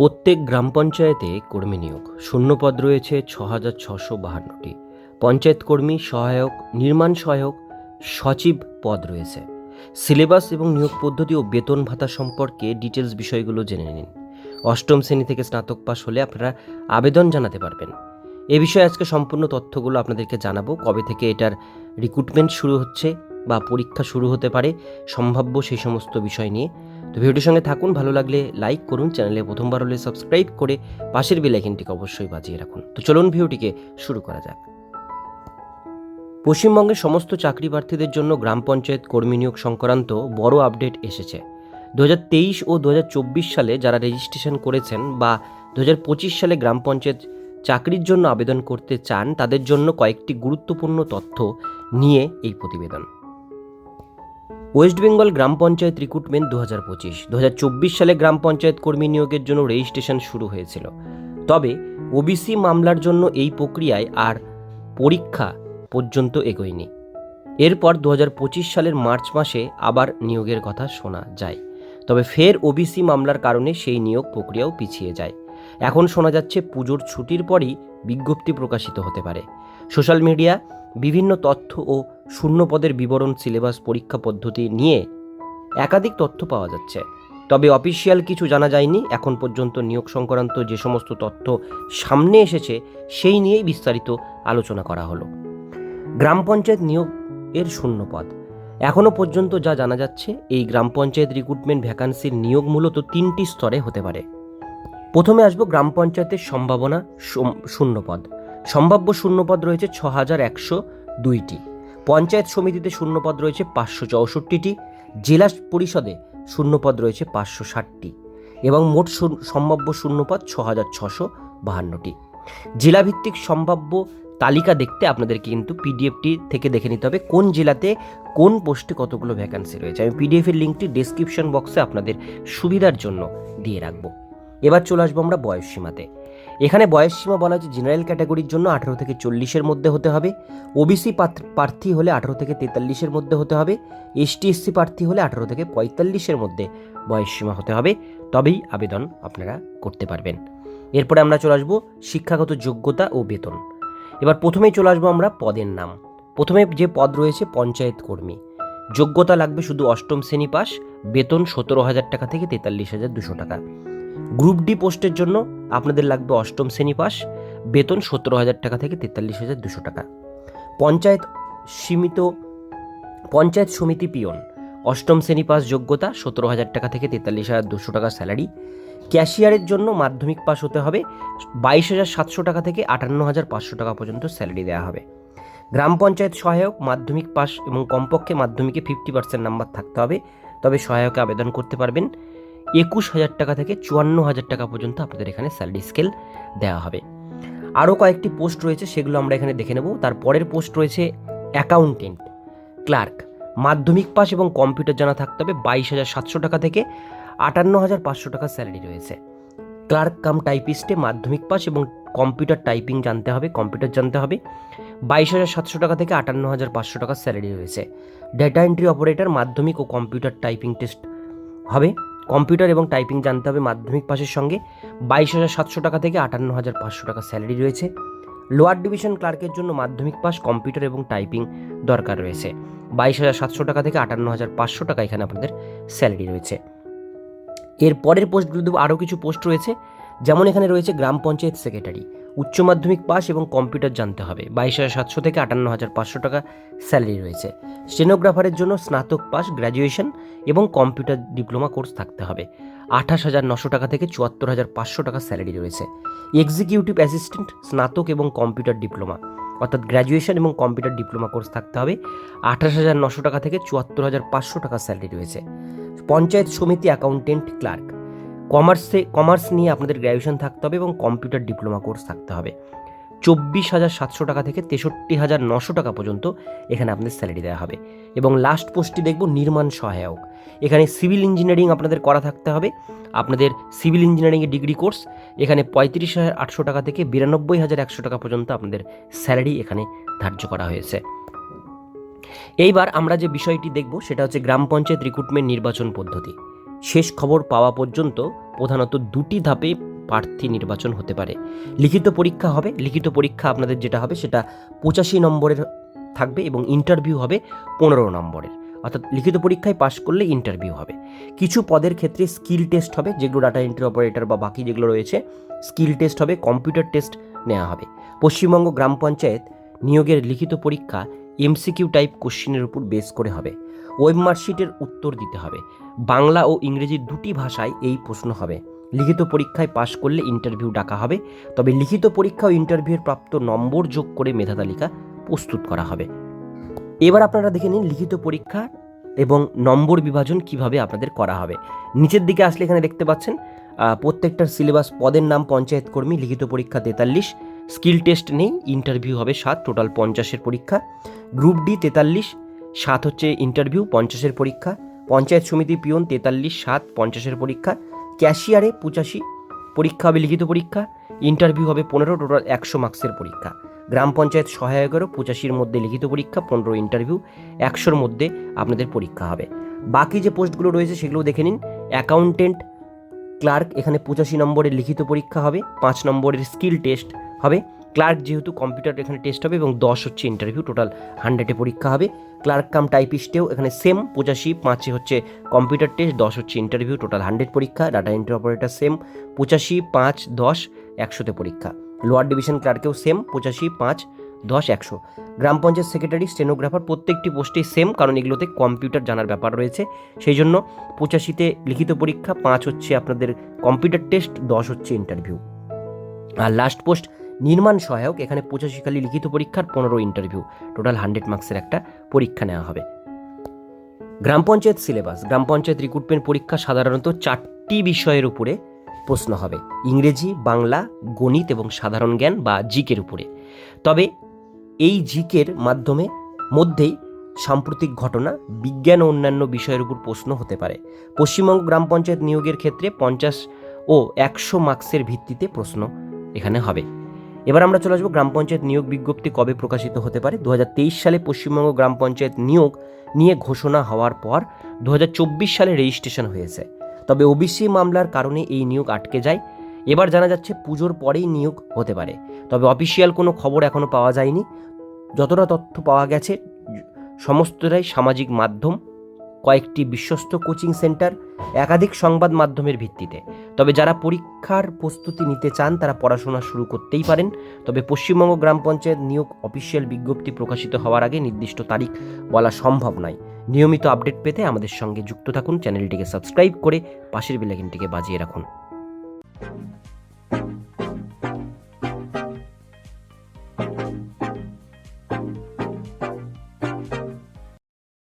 প্রত্যেক গ্রাম পঞ্চায়েতে কর্মী নিয়োগ। শূন্যপদ রয়েছে ছ হাজার ছশো বাহান্নটি। পঞ্চায়েত কর্মী সহায়ক, নির্মাণ সহায়ক, সচিব পদ রয়েছে। সিলেবাস এবং নিয়োগ পদ্ধতি ও বেতন ভাতা সম্পর্কে ডিটেলস বিষয়গুলো জেনে নিন। অষ্টম শ্রেণি থেকে স্নাতক পাশ হলে আপনারা আবেদন জানাতে পারবেন। এ বিষয়ে আজকে সম্পূর্ণ তথ্যগুলো আপনাদেরকে জানাব। কবে থেকে এটার রিক্রুটমেন্ট শুরু হচ্ছে বা পরীক্ষা শুরু হতে পারে, সম্ভাব্য সেই সমস্ত বিষয় নিয়ে। তো ভিডিওটির সঙ্গে থাকুন, ভালো লাগলে লাইক করুন, চ্যানেলে প্রথমবার হলে সাবস্ক্রাইব করে পাশের বেলাইকনটিকে অবশ্যই বাজিয়ে রাখুন। তো চলুন ভিডিওটিকে শুরু করা যাক। পশ্চিমবঙ্গের সমস্ত চাকরি প্রার্থীদের জন্য গ্রাম পঞ্চায়েত কর্মী নিয়োগ সংক্রান্ত বড় আপডেট এসেছে। দু হাজার তেইশ ও দু হাজার চব্বিশ সালে যারা রেজিস্ট্রেশন করেছেন বা দুহাজার পঁচিশ সালে গ্রাম পঞ্চায়েত চাকরির জন্য আবেদন করতে চান, তাদের জন্য কয়েকটি গুরুত্বপূর্ণ তথ্য নিয়ে এই প্রতিবেদন। ওয়েস্ট বেঙ্গল গ্রাম পঞ্চায়েত রিক্রুটমেন্ট দু হাজার পঁচিশ। দু হাজার চব্বিশ সালে গ্রাম পঞ্চায়েত কর্মী নিয়োগের জন্য রেজিস্ট্রেশন শুরু হয়েছিল। তবে ওবিসি মামলার জন্য এই প্রক্রিয়ায় আর পরীক্ষা পর্যন্ত এগোয়নি। এরপর দু পঁচিশ সালের মার্চ মাসে আবার নিয়োগের কথা শোনা যায়। তবে ফের ওবিসি মামলার কারণে সেই নিয়োগ প্রক্রিয়াও পিছিয়ে যায়। এখন শোনা যাচ্ছে পুজোর ছুটির পরই বিজ্ঞপ্তি প্রকাশিত হতে পারে। সোশ্যাল মিডিয়া বিভিন্ন তথ্য ও শূন্যপদের বিবরণ সিলেবাস পরীক্ষা পদ্ধতি নিয়ে একাধিক তথ্য পাওয়া যাচ্ছে। তবে অফিসিয়াল কিছু জানা যায়নি। এখন পর্যন্ত নিয়োগ সংক্রান্ত যে সমস্ত তথ্য সামনে এসেছে, সেই নিয়েই বিস্তারিত আলোচনা করা হলো। গ্রাম পঞ্চায়েত নিয়োগ এর শূন্যপদ। এখনও পর্যন্ত যা জানা যাচ্ছে, এই গ্রাম পঞ্চায়েত রিক্রুটমেন্ট ভ্যাকান্সির নিয়োগ মূলত তিনটি স্তরে হতে পারে। প্রথমে আসব গ্রাম পঞ্চায়েতের সম্ভাবনা শূন্য- শূন্যপদ। সম্ভাব্য শূন্যপদ রয়েছে ছ হাজার একশো দুইটি। পঞ্চায়েত সমিতিতে শূন্যপদ রয়েছে পাঁচশো চৌষট্টিটি। জেলা পরিষদে শূন্যপদ রয়েছে পাঁচশো ষাটটি। এবং মোট সম্ভাব্য শূন্যপদ ছ হাজার ছশো বাহান্নটি। জেলাভিত্তিক সম্ভাব্য তালিকা দেখতে আপনাদেরকে কিন্তু পিডিএফটি থেকে দেখে নিতে হবে কোন জেলাতে কোন পোস্টে কতগুলো ভ্যাকান্সি রয়েছে। আমি পিডিএফের লিঙ্কটি ডেসক্রিপশন বক্সে আপনাদের সুবিধার জন্য দিয়ে রাখব। এবার চলে আসব আমরা বয়সসীমাতে এখানে বয়সসীমা বলা হচ্ছে জেনারেল ক্যাটাগরির জন্য আঠারো থেকে চল্লিশের মধ্যে হতে হবে ওবিসি প্রার্থী হলে আঠারো থেকে তেতাল্লিশের মধ্যে হতে হবে এসটি এসসি প্রার্থী হলে আঠারো থেকে পঁয়তাল্লিশের মধ্যে বয়সসীমা হতে হবে, তবেই আবেদন আপনারা করতে পারবেন। এরপরে আমরা চলে আসব শিক্ষাগত যোগ্যতা ও বেতন। এবার প্রথমেই চলে আসব আমরা পদের নাম। প্রথমে যে পদ রয়েছে পঞ্চায়েত কর্মী। যোগ্যতা লাগবে শুধু অষ্টম শ্রেণি পাস, বেতন সতেরো হাজার টাকা থেকে তেতাল্লিশ হাজার দুশো টাকা। গ্রুপ ডি পোস্টের জন্য আপনাদের লাগবে অষ্টম শ্রেণি পাস, বেতন সতেরো হাজার টাকা থেকে তেতাল্লিশ হাজার দুশো টাকা। পঞ্চায়েত সীমিত, পঞ্চায়েত সমিতি পিয়ন, অষ্টম শ্রেণি পাস যোগ্যতা সতেরো হাজার টাকা থেকে তেতাল্লিশ হাজার দুশো টাকা স্যালারি। ক্যাশিয়ারের জন্য মাধ্যমিক পাস হতে হবে, বাইশ হাজার সাতশো টাকা থেকে আটান্ন হাজার পাঁচশো টাকা পর্যন্ত স্যালারি দেওয়া হবে। গ্রাম পঞ্চায়েত সহায়ক, মাধ্যমিক পাস এবং কমপক্ষে মাধ্যমিকে ফিফটি পার্সেন্ট নাম্বার থাকতে হবে, তবে সহায়কে আবেদন করতে পারবেন। একুশ হাজার টাকা থেকে চুয়ান্ন হাজার টাকা পর্যন্ত আপনাদের এখানে স্যালারি স্কেল দেওয়া হবে। আরও কয়েকটি পোস্ট রয়েছে, সেগুলো আমরা এখানে দেখে নেব। তার পরের পোস্ট রয়েছে অ্যাকাউন্টেন্ট ক্লার্ক মাধ্যমিক পাস এবং কম্পিউটার জানা থাকতে হবে। বাইশ হাজার সাতশো টাকা থেকে আটান্ন হাজার পাঁচশো টাকা স্যালারি রয়েছে। ক্লার্ক কাম টাইপিস্টে মাধ্যমিক পাস এবং কম্পিউটার টাইপিং জানতে হবে কম্পিউটার জানতে হবে। বাইশ হাজার সাতশো টাকা থেকে আটান্ন হাজার পাঁচশো টাকা স্যালারি রয়েছে। ডেটা এন্ট্রি অপারেটর মাধ্যমিক ও কম্পিউটার টাইপিং টেস্ট হবে। কম্পিউটার এবং টাইপিং জানতে হবে মাধ্যমিক পাসের সঙ্গে। বাইশ হাজার সাতশো টাকা থেকে আটান্ন হাজার পাঁচশো টাকা স্যালারি রয়েছে। লোয়ার ডিভিশন ক্লার্কের জন্য মাধ্যমিক পাস কম্পিউটার এবং টাইপিং দরকার রয়েছে। বাইশ হাজার সাতশো টাকা থেকে আটান্ন হাজার পাঁচশো টাকা এখানে আপনাদের স্যালারি রয়েছে। এর পরের পোস্টগুলো আরও কিছু পোস্ট রয়েছে। যেমন এখানে রয়েছে গ্রাম পঞ্চায়েত সেক্রেটারি। উচ্চ মাধ্যমিক পাস এবং কম্পিউটার জানতে হবে। বাইশ হাজার সাতশো থেকে আটান্ন হাজার পাঁচশো টাকা স্যালারি রয়েছে। স্টেনোগ্রাফারের জন্য স্নাতক পাস, গ্র্যাজুয়েশন এবং কম্পিউটার ডিপ্লোমা কোর্স থাকতে হবে। আঠাশ হাজার নশো টাকা থেকে চুয়াত্তর হাজার পাঁচশো টাকা স্যালারি রয়েছে। এক্সিকিউটিভ অ্যাসিস্ট্যান্ট, স্নাতক এবং কম্পিউটার ডিপ্লোমা। অর্থাৎ গ্র্যাজুয়েশন এবং কম্পিউটার ডিপ্লোমা কোর্স থাকতে হবে। আঠাশ হাজার নশো টাকা থেকে চুয়াত্তর হাজার পাঁচশো টাকা স্যালারি রয়েছে। পঞ্চায়েত সমিতি অ্যাকাউন্টেন্ট ক্লার্ক। কমার্সে কমার্স নিয়ে আপনাদের গ্র্যাজুয়েশন থাকতে হবে এবং কম্পিউটার ডিপ্লোমা কোর্স থাকতে হবে। চব্বিশ হাজার সাতশো টাকা থেকে তেষট্টি হাজার নশো টাকা পর্যন্ত এখানে আপনাদের স্যালারি দেওয়া হবে। এবং লাস্ট পোস্টটি দেখব, নির্মাণ সহায়ক। এখানে সিভিল ইঞ্জিনিয়ারিং আপনাদের করা থাকতে হবে। আপনাদের সিভিল ইঞ্জিনিয়ারিংয়ের ডিগ্রি কোর্স এখানে পঁয়ত্রিশ হাজার আটশো টাকা থেকে বিরানব্বই হাজার একশো টাকা পর্যন্ত আপনাদের স্যালারি এখানে ধার্য করা হয়েছে। এইবার আমরা যে বিষয়টি দেখব, সেটা হচ্ছে গ্রাম পঞ্চায়েত রিক্রুটমেন্ট নির্বাচন পদ্ধতি। শেষ খবর পাওয়া পর্যন্ত প্রধানত দুটি ধাপে প্রার্থী নির্বাচন হতে পারে। লিখিত পরীক্ষা হবে, লিখিত পরীক্ষা আপনাদের যেটা হবে সেটা পঁচাশি নম্বরের থাকবে এবং ইন্টারভিউ হবে পনেরো নম্বরের। অর্থাৎ লিখিত পরীক্ষায় পাশ করলে ইন্টারভিউ হবে। কিছু পদের ক্ষেত্রে স্কিল টেস্ট হবে, যেগুলো ডাটা এন্ট্রি অপারেটর বা বাকি যেগুলো রয়েছে স্কিল টেস্ট হবে কম্পিউটার টেস্ট নেওয়া হবে। পশ্চিমবঙ্গ গ্রাম পঞ্চায়েত নিয়োগের লিখিত পরীক্ষা এমসিকিউ টাইপ কোশ্চিনের উপর বেস করে হবে। ওয়েব মার্কশিটের উত্তর দিতে হবে। বাংলা ও ইংরেজি দুটি ভাষায় এই প্রশ্ন হবে। লিখিত পরীক্ষায় পাশ করলে ইন্টারভিউ ডাকা হবে, তবে লিখিত পরীক্ষা ও ইন্টারভিউয়ের প্রাপ্ত নম্বর যোগ করে মেধা তালিকা প্রস্তুত করা হবে। এবার আপনারা দেখে নিন লিখিত পরীক্ষা এবং নম্বর বিভাজন কীভাবে আপনাদের করা হবে। নিচের দিকে আসলে এখানে দেখতে পাচ্ছেন প্রত্যেকটার সিলেবাস, পদের নাম, পঞ্চায়েত কর্মী, লিখিত পরীক্ষা তেতাল্লিশ, স্কিল টেস্ট নেই, ইন্টারভিউ হবে সাত, টোটাল পঞ্চাশের পরীক্ষা। গ্রুপ ডি তেতাল্লিশ, সাত হচ্ছে ইন্টারভিউ পঞ্চাশের পরীক্ষা, পঞ্চায়েত সমিতি পিয়ন তেতাল্লিশ, সাত পঞ্চাশের পরীক্ষা, ক্যাশিয়ারে পঁচাশি, পরীক্ষা হবে লিখিত পরীক্ষা ইন্টারভিউ হবে পনেরো টোটাল একশো মার্কসের পরীক্ষা। গ্রাম পঞ্চায়েত সহায়কেরও পঁচাশির মধ্যে লিখিত পরীক্ষা, পনেরো ইন্টারভিউ একশোর মধ্যে আপনাদের পরীক্ষা হবে। বাকি যে পোস্টগুলো রয়েছে সেগুলো দেখে নিন। অ্যাকাউন্টেন্ট ক্লার্ক এখানে পঁচাশি নম্বরের লিখিত পরীক্ষা হবে, পাঁচ নম্বরের স্কিল টেস্ট হবে। ক্লার্ক যেহেতু কম্পিউটার এখানে টেস্ট হবে এবং দশ হচ্ছে ইন্টারভিউ টোটাল হান্ড্রেডে পরীক্ষা হবে। ক্লার্ক কাম টাইপিস্টেও এখানে সেম পঁচাশি পাঁচে হচ্ছে কম্পিউটার টেস্ট দশ হচ্ছে ইন্টারভিউ টোটাল হান্ড্রেড পরীক্ষা ডাটা এন্ট্রি অপারেটার সেম পঁচাশি পাঁচ, দশ, একশোতে পরীক্ষা। লোয়ার ডিভিশন ক্লার্কেও সেম পঁচাশি পাঁচ, দশ, একশো। গ্রাম পঞ্চায়েত সেক্রেটারি স্টেনোগ্রাফার প্রত্যেকটি পোস্টেই সেম কারণ এগুলোতে কম্পিউটার জানার ব্যাপার রয়েছে। সেই জন্য পঁচাশিতে লিখিত পরীক্ষা, পাঁচ হচ্ছে আপনাদের কম্পিউটার টেস্ট দশ হচ্ছে ইন্টারভিউ আর লাস্ট পোস্ট নির্মাণ সহায়ক, এখানে পঁচাশি খালি লিখিত পরীক্ষার পনেরো ইন্টারভিউ টোটাল হান্ড্রেড মার্কসের একটা পরীক্ষা নেওয়া হবে। গ্রাম পঞ্চায়েত সিলেবাস গ্রাম পঞ্চায়েত রিক্রুটমেন্ট পরীক্ষা সাধারণত চারটি বিষয়ের উপরে প্রশ্ন হবে। ইংরেজি, বাংলা, গণিত এবং সাধারণ জ্ঞান বা জিকের উপরে। তবে এই জিকের মাধ্যমে মধ্যেই সাম্প্রতিক ঘটনা, বিজ্ঞান ও অন্যান্য বিষয়ের উপর প্রশ্ন হতে পারে। পশ্চিমবঙ্গ গ্রাম পঞ্চায়েত নিয়োগের ক্ষেত্রে পঞ্চাশ ও একশো মার্কসের ভিত্তিতে প্রশ্ন এখানে হবে। এবার আমরা চলে আসব গ্রাম পঞ্চায়েত নিয়োগ বিজ্ঞপ্তি কবে প্রকাশিত হতে পারে? দু হাজার তেইশ সালে পশ্চিমবঙ্গ গ্রাম পঞ্চায়েত নিয়োগ নিয়ে ঘোষণা হওয়ার পর দু হাজার চব্বিশ সালে রেজিস্ট্রেশন হয়েছে। তবে ওবিসি মামলার কারণে এই নিয়োগ আটকে যায়। এবার জানা যাচ্ছে পুজোর পরেই নিয়োগ হতে পারে। তবে অফিসিয়াল কোনো খবর এখনও পাওয়া যায়নি। যতটা তথ্য পাওয়া গেছে, সমস্তটাই সামাজিক মাধ্যম কয়েকটি বিশ্বস্ত কোচিং সেন্টার একাধিক সংবাদ মাধ্যমের ভিত্তিতে। তবে যারা পরীক্ষার প্রস্তুতি নিতে চান, তারা পড়াশোনা শুরু করতেই পারেন। তবে পশ্চিমবঙ্গ গ্রাম পঞ্চায়েত নিয়োগ অফিসিয়াল বিজ্ঞপ্তি প্রকাশিত হওয়ার আগে নির্দিষ্ট তারিখ বলা সম্ভব নয়। নিয়মিত আপডেট পেতে আমাদের সঙ্গে যুক্ত থাকুন। চ্যানেলটিকে সাবস্ক্রাইব করে পাশের বেলাইকনটিকে বাজিয়ে রাখুন।